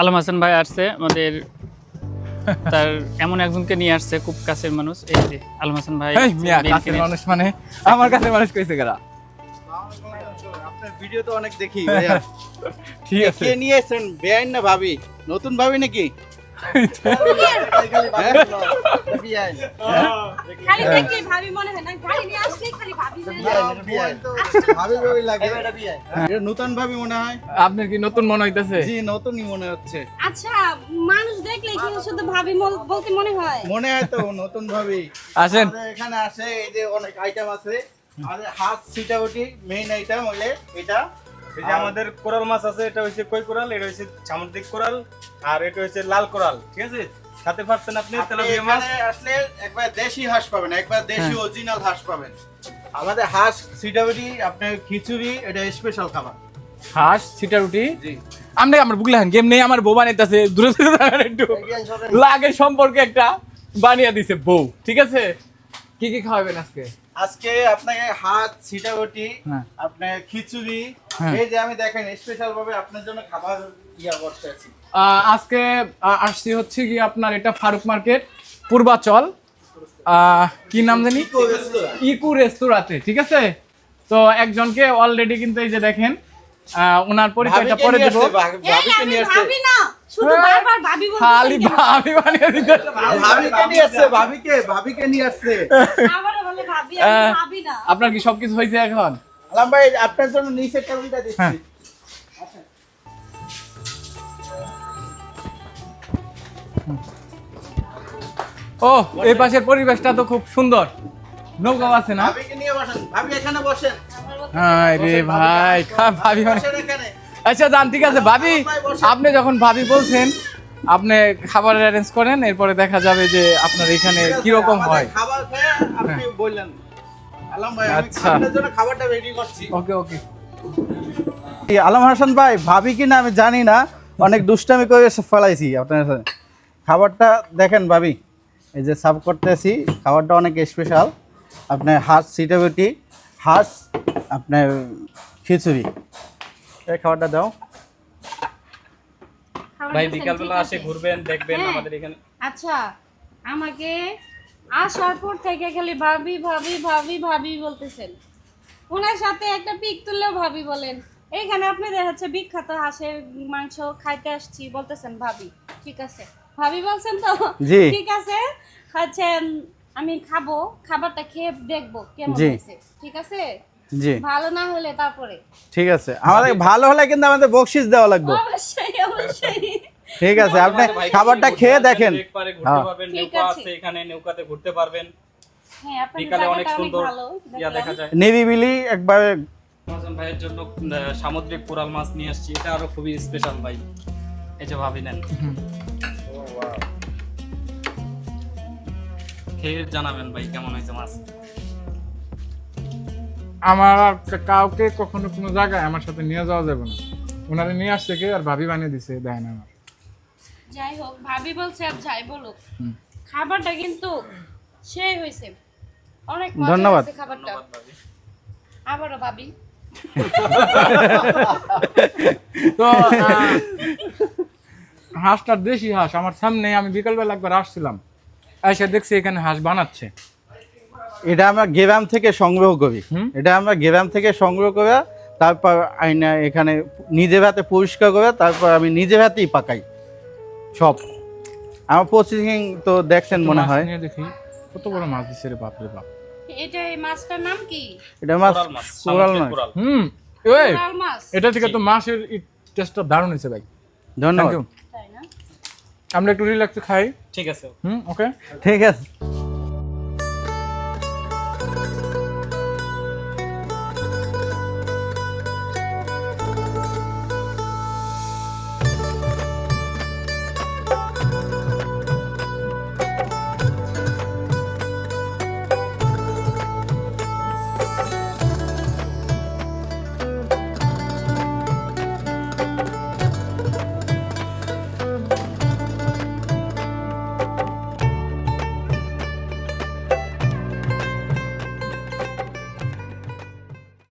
আলম হাসান ভাই আসছে আমাদের তার এমন একজনকে নিয়ে আসছে খুব কাছের মানুষ। এই যে আলম হাসান ভাই কাছের মানুষ মানে? আমার কাছে মানুষ কইছে গেলা। আপনার ভিডিও তো অনেক দেখি ভাইয়া ঠিক আছে। কে বেআইন না ভাবি? নতুন ভাবি নাকি? খালি দেখলেই ভাবি মনে হয় না গাড়ি নিয়ে আসলেই খালি ভাবি ভাবি ভাবি লাগে। এটা নতুন ভাবি মনে হয়। আপনার কি নতুন মনে হইতেছে? জি নতুনই মনে হচ্ছে। আচ্ছা মানুষ দেখলে কি শুধু ভাবি বলতে মনে হয়? মনে হয় তো নতুন ভাবি। আসেন। এখানে আসে এই যে অনেক আইটেম আছে। আমাদের হাত সিটাউটি মেইন আইটেম হলে এটা। এই যে আমাদের কোরাল মাছ আছে এটা হচ্ছে কই কোরাল? এটা হচ্ছে সামুদ্রিক কোরাল আর এটা হচ্ছে লাল কোরাল ঠিক আছে? সাথে পাচ্ছেন আপনি তেলাপিয়া মাছ? আসলে একবার দেশি হাঁস পাবেন একবার দেশি অরিজিনাল হাঁস পাবেন। আমাদের হাঁস সিটাবিটি আপনার খিচুড়ি এটা স্পেশাল খাবার। হাঁস সিটা রুটি জি। আপনি আমার বুকলে হান গেম নেই আমার বউ বানাইতেছে দূরে দূরে থাকার একটু। লাগে সম্পর্কে একটা বানিয়ে দিছে বউ ঠিক আছে? কি কি খাওয়াবেন আজকে? আজকে আপনাকে হাত সিটাগটি হ্যাঁ। আপনার খিচুড়ি হ্যাঁ। এই যে আমি দেখেন স্পেশাল ভাবে আপনার জন্য খাবার ইয়া করতে আছি। আজকে আসছি হচ্ছে কি আপনার এটা ফারুক মার্কেট পূর্বাচল। কি নাম জানি? ইকু রেস্তোরাঁতে ঠিক আছে? তো একজনকে অলরেডি কিন্তু এই যে দেখেন আহ, ওনার পরিচয়টা পরে নিয়ে দেবো। ভাবি না শুধু বারবার ভাবি খালি ভাবি বানিয়ে দিতে ভাবিকে নিয়ে আসছে ভাবিকে ভাবিকে নিয়ে আসছে। আপনার কি সবকিছু হয়েছে এখন? আলাম ভাই আপনার জন্য নিচের টেবিলটা দিচ্ছি হ্যাঁ। ও এই পাশের পরিবেশটা তো খুব সুন্দর। নৌকাও আছে না? ভাবিকে ভাবি এখানে বসেন। হ্যাঁ রে ভাই ভাবি মানে আচ্ছা যান ঠিক আছে ভাবি আপনি যখন ভাবি বলছেন আপনি খাবারের অ্যারেঞ্জ করেন এরপরে দেখা যাবে যে আপনার এখানে কীরকম হয়। খাবার আপনি বললেন। আলাম ভাই আমি আচ্ছা। আপনার জন্য খাবারটা রেডি করছি। ওকে ওকে। আলম হাসান ভাই ভাবি কি না আমি জানি না অনেক দুষ্টামি করে ফেলাইছি আপনার সাথে। খাবারটা দেখেন ভাবি এই যে সার্ভ করতেছি খাবারটা অনেক স্পেশাল আপনার হাঁস সিটাবেটি হাঁস আপনার খিচুড়ি। এই খাবারটা দাও। ভাই বিকালবেলা আসে ঘুরবেন দেখবেন হ্যাঁ। আমাদের এখানে। আচ্ছা আমাকে আসার পর থেকে খালি ভাবি ভাবি ভাবি ভাবি বলতেছেন। ওনার সাথে একটা পিক তুললেও ভাবি বলেন। এইখানে আপনাদের হচ্ছে বিখ্যাত হাঁসের মাংস খাইতে আসছি বলতেছেন ভাবি। ঠিক আছে। ভাবি বলছেন তো? ঠিক আছে। হচ্ছে আমি খাব খাবারটা খেয়ে দেখব কেমন। হয়েছে। ঠিক আছে? জি। ভালো না হলে তারপরে। ঠিক আছে। আমাদের ভালো হলে কিন্তু আমাদের বকশিস দেওয়া লাগবে। অবশ্যই অবশ্যই। ঠিক আছে আপনি খাবারটা খেয়ে দেখেন। হ্যাঁ। পারবেন ঠিক নৌকা আছে। আছে। এখানে নৌকাতে ঘুরতে পারবেন। হ্যাঁ বিকালে অনেক সুন্দর। ইয়া দেখা যায়। নিরিবিলি একবারে হাসান ভাইয়ের জন্য সামুদ্রিক কোরাল মাছ নিয়ে আসছি। এটা আরও খুবই স্পেশাল ভাই। এই যে ভাবি নেন। খেয়ে জানাবেন ভাই কেমন হয়েছে মাছ? আমার কাউকে কখনো কোনো জায়গায় আমার সাথে নিয়ে যাওয়া যাবে না। ওনারে নিয়ে আসছে কে আর ভাবি বানিয়ে দিছে দেয় না আমার। যাই হোক ভাবি বলছে আর যাই বলুক। খাবারটা কিন্তু সেই হয়েছে। অনেক ধন্যবাদ। খাবারটা। আবারও ভাবি। তো হাঁসটা দেশি হাঁস। আমার সামনে আমি বিকালবেলা একবার আসছিলাম। এসে দেখছি এখানে হাঁস বানাচ্ছে। এটা আমরা গ্রাম থেকে সংগ্রহ করি। হুম। এটা আমরা গ্রাম থেকে সংগ্রহ করে তারপর আইনা এখানে নিজের হাতে পরিষ্কার করে তারপর আমি নিজের হাতেই পাকাই। সব। আমার প্রসেসিং তো দেখছেন মনে হয়। দেখি। কত বড় মাছ দিছে রে বাপ রে বাপ। এটা এই মাছটার নাম কি? এটা মাছ কোরাল মাছ হুম ওই এটা থেকে তো মাছের টেস্টটা দারুণ হয়েছে ভাই। ধন্যবাদ। ইউ তাই না? আমরা একটু রিল্যাক্স খাই। ঠিক আছে। হুম ওকে ঠিক আছে।